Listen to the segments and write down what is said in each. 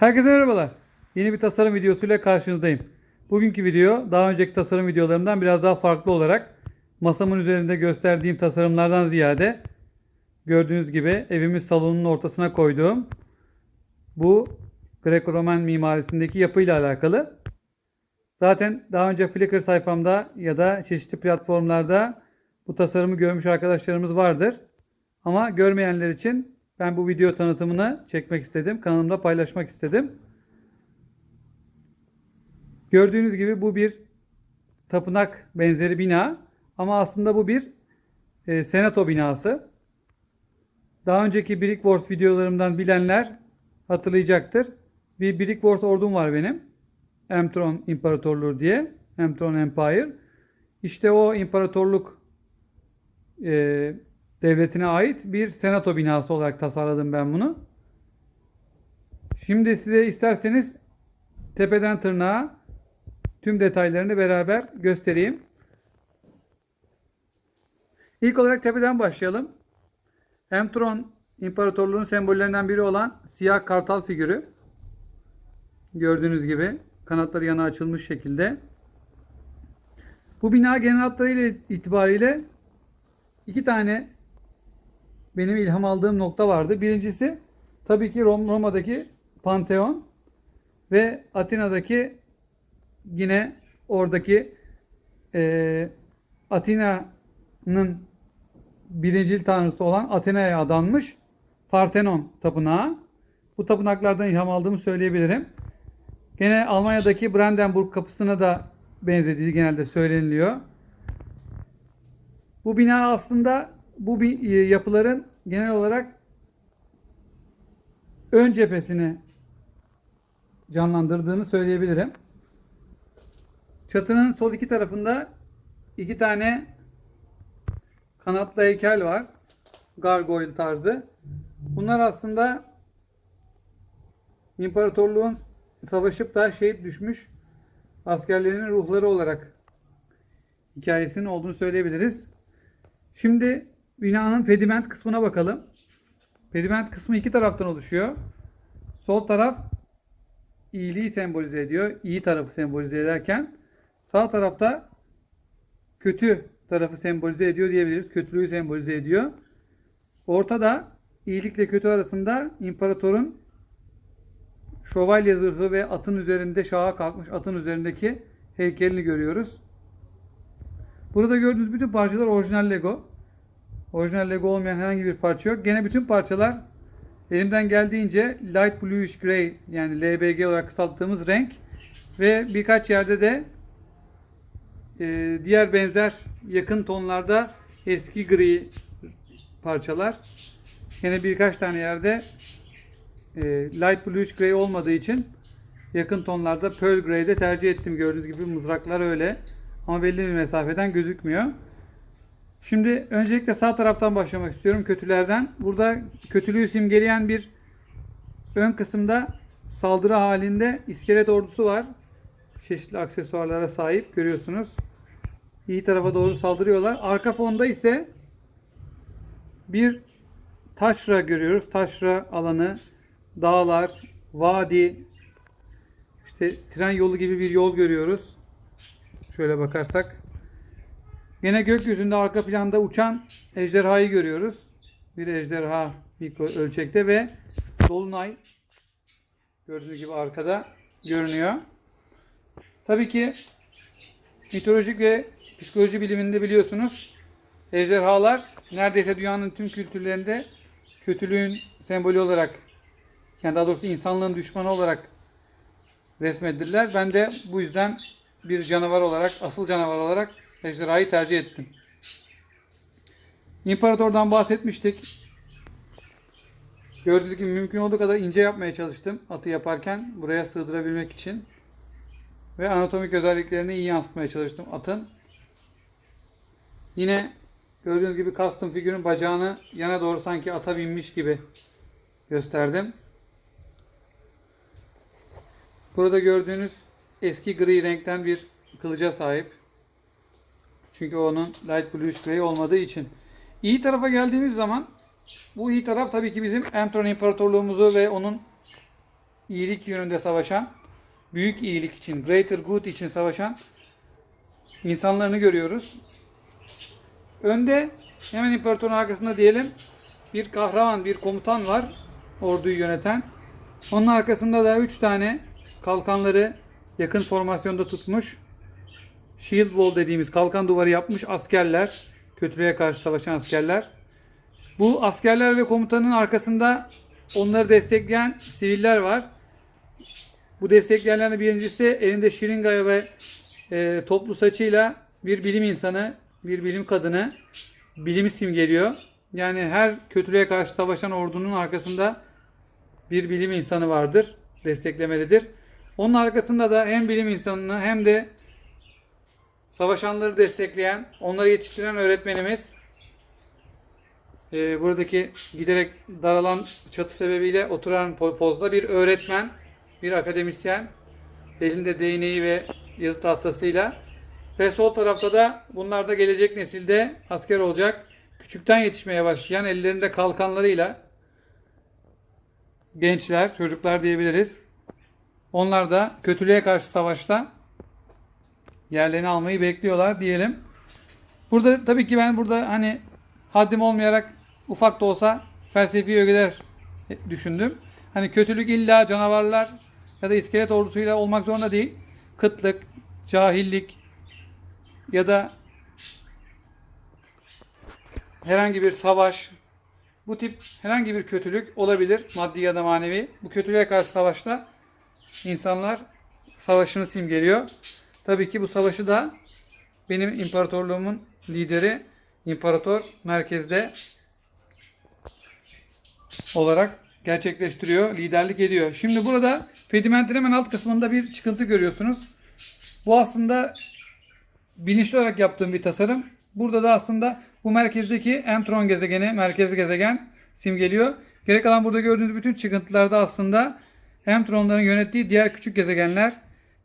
Herkese merhabalar. Yeni bir tasarım videosuyla karşınızdayım. Bugünkü video daha önceki tasarım videolarımdan biraz daha farklı olarak masamın üzerinde gösterdiğim tasarımlardan ziyade gördüğünüz gibi evimin salonunun ortasına koyduğum bu Greco-Roman mimarisindeki yapıyla alakalı. Zaten daha önce Flickr sayfamda ya da çeşitli platformlarda bu tasarımı görmüş arkadaşlarımız vardır. Ama görmeyenler için ben bu video tanıtımını çekmek istedim. Kanalımda paylaşmak istedim. Gördüğünüz gibi bu bir tapınak benzeri bina. Ama aslında bu bir e, senato binası. Daha önceki Brickworks videolarımdan bilenler hatırlayacaktır. Bir Brickworks ordum var benim. Emtron İmparatorluğu diye. Emtron Empire. İşte o imparatorluk e, devletine ait bir senato binası olarak tasarladım ben bunu. Şimdi size isterseniz tepeden tırnağa tüm detaylarını beraber göstereyim. İlk olarak tepeden başlayalım. Emtron İmparatorluğu'nun sembollerinden biri olan siyah kartal figürü. Gördüğünüz gibi kanatları yana açılmış şekilde. Bu bina genel hatlarıyla itibariyle iki tane benim ilham aldığım nokta vardı. Birincisi tabii ki Rom, Roma'daki Pantheon ve Atina'daki yine oradaki e, Atina'nın birincil tanrısı olan Atina'ya adanmış Parthenon tapınağı. Bu tapınaklardan ilham aldığımı söyleyebilirim. Gene Almanya'daki Brandenburg kapısına da benzediği genelde söyleniliyor. Bu bina aslında bu bi- e, yapıların genel olarak ön cephesini canlandırdığını söyleyebilirim. Çatının sol iki tarafında iki tane kanatlı heykel var. Gargoyle tarzı. Bunlar aslında imparatorluğun savaşıp da şehit düşmüş askerlerinin ruhları olarak hikayesinin olduğunu söyleyebiliriz. Şimdi binanın pediment kısmına bakalım. Pediment kısmı iki taraftan oluşuyor. Sol taraf iyiliği sembolize ediyor. İyi tarafı sembolize ederken sağ tarafta kötü tarafı sembolize ediyor diyebiliriz. Kötülüğü sembolize ediyor. Ortada iyilikle kötü arasında imparatorun şövalye zırhı ve atın üzerinde şaha kalkmış atın üzerindeki heykelini görüyoruz. Burada gördüğünüz bütün parçalar orijinal Lego. Orijinal Lego olmayan herhangi bir parça yok. Gene bütün parçalar elimden geldiğince light bluish gray yani LBG olarak kısalttığımız renk ve birkaç yerde de e, diğer benzer yakın tonlarda eski gri parçalar. Yine birkaç tane yerde e, light bluish gray olmadığı için yakın tonlarda pearl gray'de tercih ettim. Gördüğünüz gibi mızraklar öyle. Ama belli bir mesafeden gözükmüyor. Şimdi öncelikle sağ taraftan başlamak istiyorum kötülerden. Burada kötülüğü simgeleyen bir ön kısımda saldırı halinde iskelet ordusu var. Çeşitli aksesuarlara sahip görüyorsunuz. İyi tarafa doğru saldırıyorlar. Arka fonda ise bir taşra görüyoruz. Taşra alanı, dağlar, vadi, işte tren yolu gibi bir yol görüyoruz. Şöyle bakarsak. Gene gökyüzünde arka planda uçan ejderhayı görüyoruz. Bir ejderha mikro ölçekte ve dolunay gördüğünüz gibi arkada görünüyor. Tabii ki mitolojik ve psikoloji biliminde biliyorsunuz ejderhalar neredeyse dünyanın tüm kültürlerinde kötülüğün sembolü olarak yani daha doğrusu insanlığın düşmanı olarak resmedilirler. Ben de bu yüzden bir canavar olarak, asıl canavar olarak ejderhayı tercih ettim. İmparatordan bahsetmiştik. Gördüğünüz gibi mümkün olduğu kadar ince yapmaya çalıştım atı yaparken buraya sığdırabilmek için. Ve anatomik özelliklerini iyi yansıtmaya çalıştım atın. Yine gördüğünüz gibi custom figürün bacağını yana doğru sanki ata binmiş gibi gösterdim. Burada gördüğünüz eski gri renkten bir kılıca sahip. Çünkü onun light bluish gray olmadığı için. İyi tarafa geldiğimiz zaman bu iyi taraf tabii ki bizim Emtron İmparatorluğumuzu ve onun iyilik yönünde savaşan, büyük iyilik için, greater good için savaşan insanlarını görüyoruz. Önde hemen imparatorun arkasında diyelim bir kahraman, bir komutan var orduyu yöneten. Onun arkasında da 3 tane kalkanları yakın formasyonda tutmuş. Shield wall dediğimiz kalkan duvarı yapmış askerler. Kötülüğe karşı savaşan askerler. Bu askerler ve komutanın arkasında onları destekleyen siviller var. Bu destekleyenlerden birincisi elinde şiringa ve e, toplu saçıyla bir bilim insanı, bir bilim kadını bilimi simgeliyor. Yani her kötülüğe karşı savaşan ordunun arkasında bir bilim insanı vardır, desteklemelidir. Onun arkasında da hem bilim insanını hem de savaşanları destekleyen, onları yetiştiren öğretmenimiz e, buradaki giderek daralan çatı sebebiyle oturan po- pozda bir öğretmen, bir akademisyen, elinde değneği ve yazı tahtasıyla ve sol tarafta da bunlar da gelecek nesilde asker olacak, küçükten yetişmeye başlayan ellerinde kalkanlarıyla gençler, çocuklar diyebiliriz. Onlar da kötülüğe karşı savaşta yerlerini almayı bekliyorlar diyelim. Burada tabii ki ben burada hani haddim olmayarak ufak da olsa felsefi ögeler düşündüm. Hani kötülük illa canavarlar ya da iskelet ordusuyla olmak zorunda değil. Kıtlık, cahillik ya da herhangi bir savaş bu tip herhangi bir kötülük olabilir maddi ya da manevi. Bu kötülüğe karşı savaşta insanlar savaşını simgeliyor. Tabii ki bu savaşı da benim imparatorluğumun lideri imparator merkezde olarak gerçekleştiriyor, liderlik ediyor. Şimdi burada pedimentin hemen alt kısmında bir çıkıntı görüyorsunuz. Bu aslında bilinçli olarak yaptığım bir tasarım. Burada da aslında bu merkezdeki Entron gezegeni, merkezi gezegen simgeliyor. Gerek kalan burada gördüğünüz bütün çıkıntılarda aslında Entronların yönettiği diğer küçük gezegenler.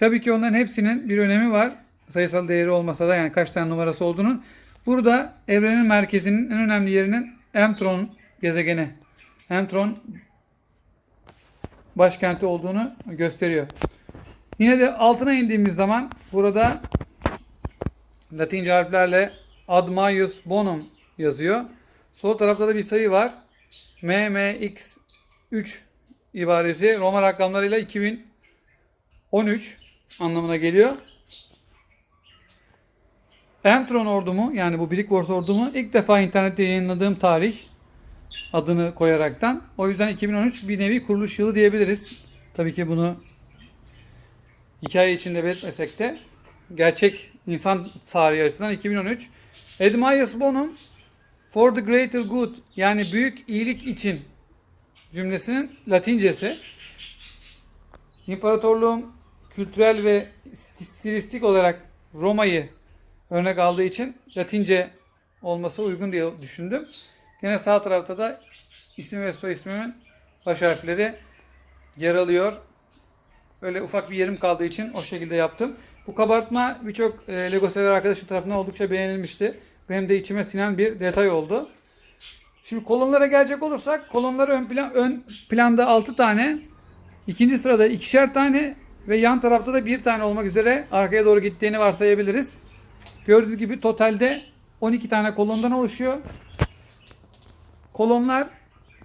Tabii ki onların hepsinin bir önemi var. Sayısal değeri olmasa da yani kaç tane numarası olduğunun. Burada evrenin merkezinin en önemli yerinin Entron gezegeni. Entron başkenti olduğunu gösteriyor. Yine de altına indiğimiz zaman burada Latince harflerle Ad Maius Bonum yazıyor. Sol tarafta da bir sayı var. MMX 3 ibaresi Roma rakamlarıyla 2013 anlamına geliyor. Entron ordumu yani bu Brick Wars ordumu ilk defa internette yayınladığım tarih adını koyaraktan. O yüzden 2013 bir nevi kuruluş yılı diyebiliriz. Tabii ki bunu hikaye içinde belirtmesek de gerçek insan tarihi açısından 2013. Edmaius Bonum for the greater good yani büyük iyilik için cümlesinin latincesi. İmparatorluğum kültürel ve stilistik olarak Roma'yı örnek aldığı için Latince olması uygun diye düşündüm. Yine sağ tarafta da isim ve soy ismimin baş harfleri yer alıyor. Böyle ufak bir yerim kaldığı için o şekilde yaptım. Bu kabartma birçok e, Lego sever arkadaşım tarafından oldukça beğenilmişti. Benim de içime sinen bir detay oldu. Şimdi kolonlara gelecek olursak kolonları ön plan ön planda 6 tane, ikinci sırada ikişer tane ve yan tarafta da bir tane olmak üzere arkaya doğru gittiğini varsayabiliriz. Gördüğünüz gibi totalde 12 tane kolondan oluşuyor. Kolonlar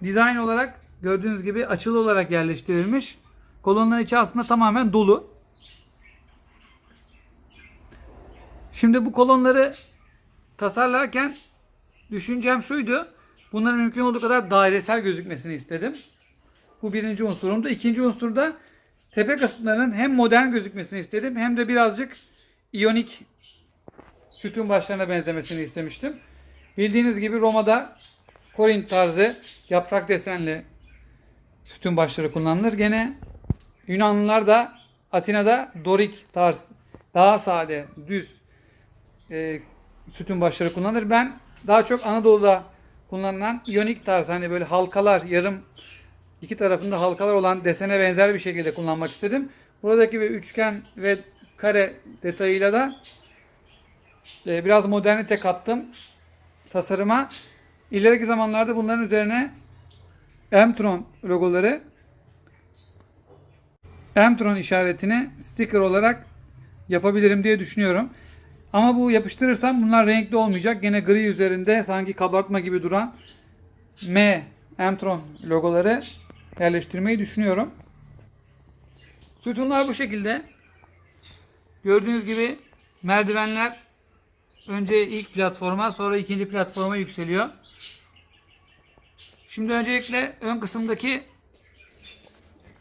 dizayn olarak gördüğünüz gibi açılı olarak yerleştirilmiş. Kolonların içi aslında tamamen dolu. Şimdi bu kolonları tasarlarken düşüncem şuydu. Bunların mümkün olduğu kadar dairesel gözükmesini istedim. Bu birinci unsurumdu. İkinci unsurda tepe kısımlarının hem modern gözükmesini istedim hem de birazcık iyonik sütun başlarına benzemesini istemiştim. Bildiğiniz gibi Roma'da Korint tarzı yaprak desenli sütun başları kullanılır. Gene Yunanlılar da Atina'da Dorik tarz daha sade, düz e, sütun başları kullanılır. Ben daha çok Anadolu'da kullanılan iyonik tarz hani böyle halkalar, yarım iki tarafında halkalar olan desene benzer bir şekilde kullanmak istedim. Buradaki bir üçgen ve kare detayıyla da e, biraz modernite kattım tasarıma. İleriki zamanlarda bunların üzerine Emtron logoları Emtron işaretini sticker olarak yapabilirim diye düşünüyorum. Ama bu yapıştırırsam bunlar renkli olmayacak. Gene gri üzerinde sanki kabartma gibi duran M Emtron logoları yerleştirmeyi düşünüyorum. Sütunlar bu şekilde. Gördüğünüz gibi merdivenler önce ilk platforma sonra ikinci platforma yükseliyor. Şimdi öncelikle ön kısımdaki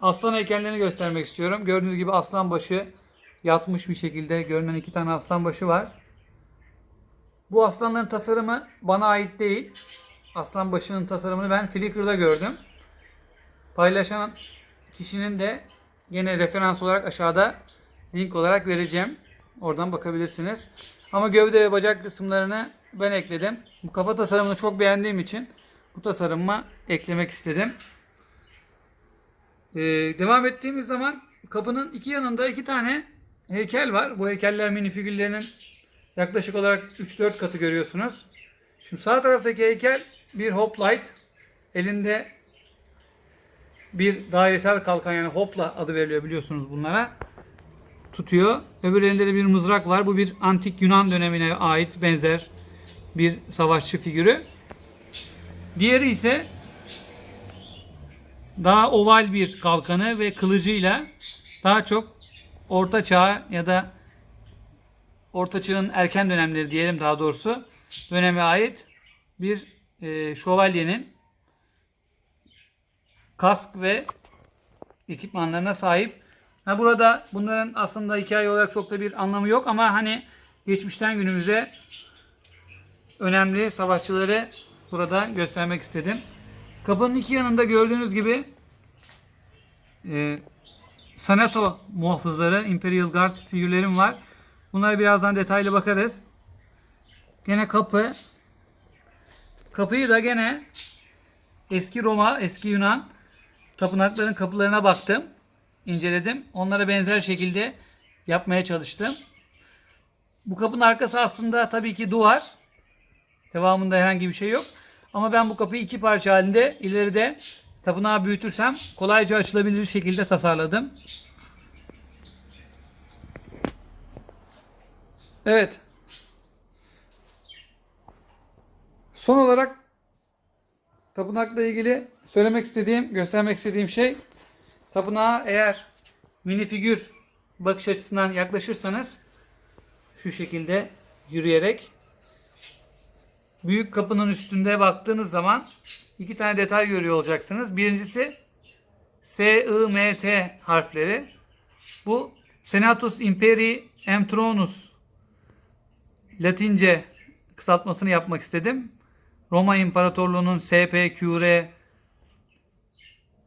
aslan heykellerini göstermek istiyorum. Gördüğünüz gibi aslan başı yatmış bir şekilde görünen iki tane aslan başı var. Bu aslanların tasarımı bana ait değil. Aslan başının tasarımını ben Flickr'da gördüm. Paylaşan kişinin de yine referans olarak aşağıda link olarak vereceğim. Oradan bakabilirsiniz. Ama gövde ve bacak kısımlarını ben ekledim. Bu kafa tasarımını çok beğendiğim için bu tasarıma eklemek istedim. Ee, devam ettiğimiz zaman kapının iki yanında iki tane heykel var. Bu heykeller minifigürlerinin yaklaşık olarak 3-4 katı görüyorsunuz. Şimdi sağ taraftaki heykel bir hoplite. Elinde bir dairesel kalkan yani hopla adı veriliyor biliyorsunuz bunlara. Tutuyor. Öbür elinde de bir mızrak var. Bu bir antik Yunan dönemine ait benzer bir savaşçı figürü. Diğeri ise daha oval bir kalkanı ve kılıcıyla daha çok orta çağ ya da orta çağın erken dönemleri diyelim daha doğrusu döneme ait bir e, şövalyenin kask ve ekipmanlarına sahip. Ha burada bunların aslında hikaye olarak çok da bir anlamı yok ama hani geçmişten günümüze önemli savaşçıları burada göstermek istedim. Kapının iki yanında gördüğünüz gibi e, Senato muhafızları, Imperial Guard figürlerim var. Bunlara birazdan detaylı bakarız. Gene kapı. Kapıyı da gene eski Roma, eski Yunan tapınakların kapılarına baktım. inceledim. Onlara benzer şekilde yapmaya çalıştım. Bu kapının arkası aslında tabii ki duvar. Devamında herhangi bir şey yok. Ama ben bu kapıyı iki parça halinde ileride tapınağı büyütürsem kolayca açılabilir şekilde tasarladım. Evet. Son olarak tapınakla ilgili söylemek istediğim, göstermek istediğim şey tapınağa eğer minifigür bakış açısından yaklaşırsanız şu şekilde yürüyerek büyük kapının üstünde baktığınız zaman iki tane detay görüyor olacaksınız. Birincisi S, I, M, T harfleri. Bu Senatus Imperii Emtronus Latince kısaltmasını yapmak istedim. Roma İmparatorluğu'nun SPQR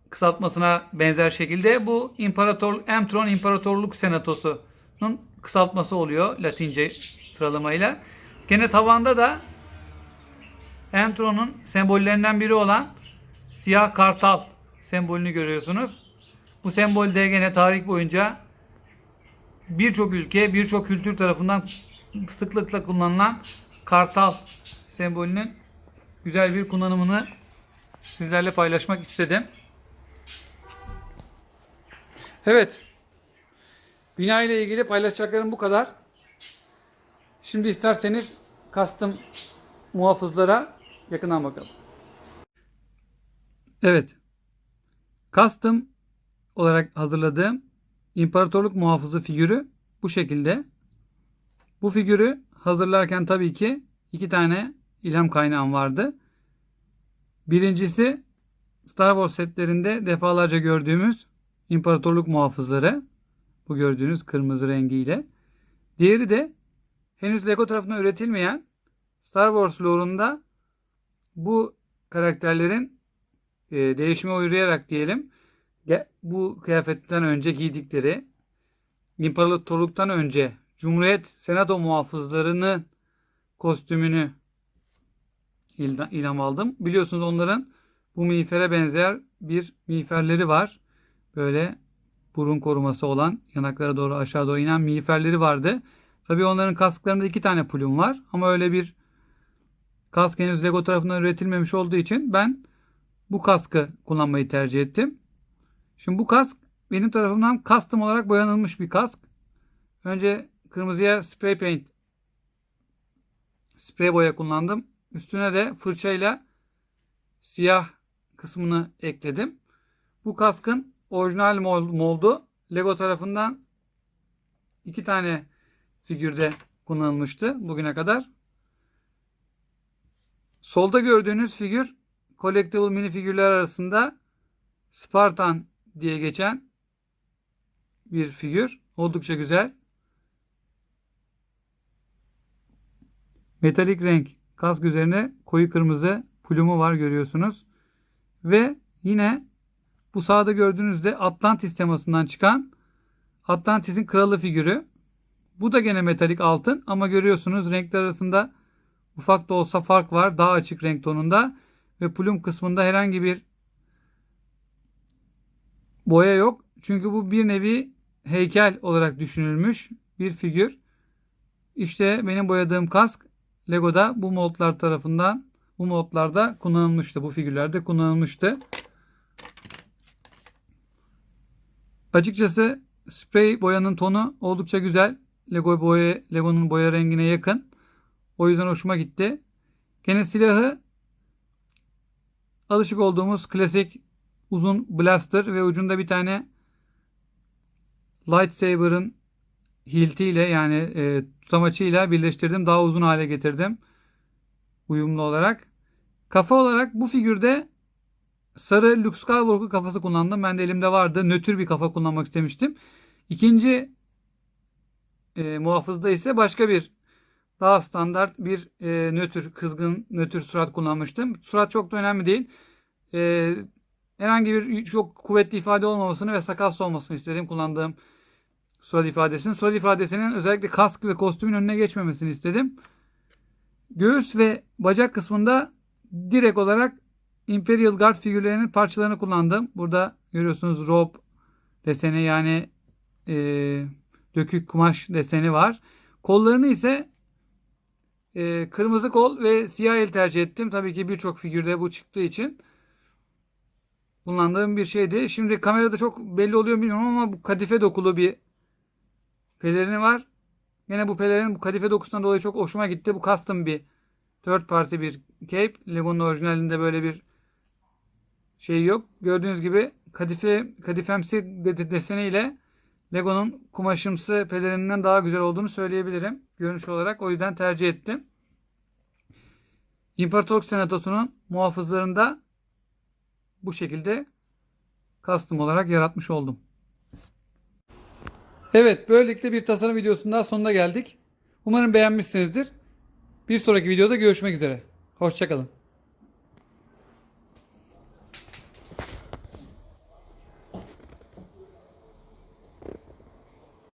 kısaltmasına benzer şekilde bu İmparator Emtron İmparatorluk Senatosu'nun kısaltması oluyor Latince sıralamayla. Gene tavanda da Emtron'un sembollerinden biri olan siyah kartal sembolünü görüyorsunuz. Bu sembol de gene tarih boyunca birçok ülke, birçok kültür tarafından sıklıkla kullanılan kartal sembolünün güzel bir kullanımını sizlerle paylaşmak istedim. Evet. Bina ile ilgili paylaşacaklarım bu kadar. Şimdi isterseniz kastım muhafızlara yakından bakalım. Evet. Custom olarak hazırladığım imparatorluk muhafızı figürü bu şekilde. Bu figürü hazırlarken tabii ki iki tane ilham kaynağım vardı. Birincisi Star Wars setlerinde defalarca gördüğümüz imparatorluk muhafızları. Bu gördüğünüz kırmızı rengiyle. Diğeri de henüz Lego tarafından üretilmeyen Star Wars lore'unda bu karakterlerin e, değişime uğrayarak diyelim bu kıyafetten önce giydikleri imparatorluktan önce Cumhuriyet Senato muhafızlarının kostümünü ilham aldım. Biliyorsunuz onların bu miğfere benzer bir miğferleri var. Böyle burun koruması olan yanaklara doğru aşağı doğru inen miğferleri vardı. Tabii onların kasklarında iki tane plüm var. Ama öyle bir kask henüz Lego tarafından üretilmemiş olduğu için ben bu kaskı kullanmayı tercih ettim. Şimdi bu kask benim tarafımdan custom olarak boyanılmış bir kask. Önce kırmızıya spray paint sprey boya kullandım. Üstüne de fırçayla siyah kısmını ekledim. Bu kaskın orijinal mol- moldu Lego tarafından iki tane figürde kullanılmıştı bugüne kadar. Solda gördüğünüz figür collectible mini figürler arasında Spartan diye geçen bir figür. Oldukça güzel. Metalik renk kask üzerine koyu kırmızı plumu var görüyorsunuz. Ve yine bu sağda gördüğünüzde Atlantis temasından çıkan Atlantis'in kralı figürü. Bu da gene metalik altın ama görüyorsunuz renkler arasında ufak da olsa fark var. Daha açık renk tonunda ve plum kısmında herhangi bir boya yok. Çünkü bu bir nevi heykel olarak düşünülmüş bir figür. İşte benim boyadığım kask Lego'da bu modlar tarafından bu modlarda kullanılmıştı. Bu figürlerde kullanılmıştı. Açıkçası sprey boyanın tonu oldukça güzel. Lego boya Lego'nun boya rengine yakın. O yüzden hoşuma gitti. Gene silahı alışık olduğumuz klasik uzun blaster ve ucunda bir tane lightsaber'ın hiltiyle yani e, tutamaçıyla birleştirdim. Daha uzun hale getirdim. Uyumlu olarak. Kafa olarak bu figürde sarı Luke Skywalker kafası kullandım. Ben de elimde vardı. Nötr bir kafa kullanmak istemiştim. İkinci e, muhafızda ise başka bir daha standart bir e, nötr, kızgın nötr surat kullanmıştım. Surat çok da önemli değil. E, herhangi bir çok kuvvetli ifade olmamasını ve sakalsız olmasını istedim kullandığım surat ifadesinin. Surat ifadesinin özellikle kask ve kostümün önüne geçmemesini istedim. Göğüs ve bacak kısmında direkt olarak Imperial Guard figürlerinin parçalarını kullandım. Burada görüyorsunuz robe deseni yani e, dökük kumaş deseni var. Kollarını ise e, kırmızı kol ve siyah el tercih ettim. Tabii ki birçok figürde bu çıktığı için kullandığım bir şeydi. Şimdi kamerada çok belli oluyor bilmiyorum ama bu kadife dokulu bir pelerini var. Yine bu pelerin bu kadife dokusundan dolayı çok hoşuma gitti. Bu custom bir dört parti bir cape. Lego'nun orijinalinde böyle bir şey yok. Gördüğünüz gibi kadife kadifemsi de- deseniyle Lego'nun kumaşımsı pelerininden daha güzel olduğunu söyleyebilirim. Görünüş olarak o yüzden tercih ettim. İmparatorluk Senatosu'nun muhafızlarında bu şekilde custom olarak yaratmış oldum. Evet, böylelikle bir tasarım videosunun daha sonuna geldik. Umarım beğenmişsinizdir. Bir sonraki videoda görüşmek üzere. Hoşçakalın.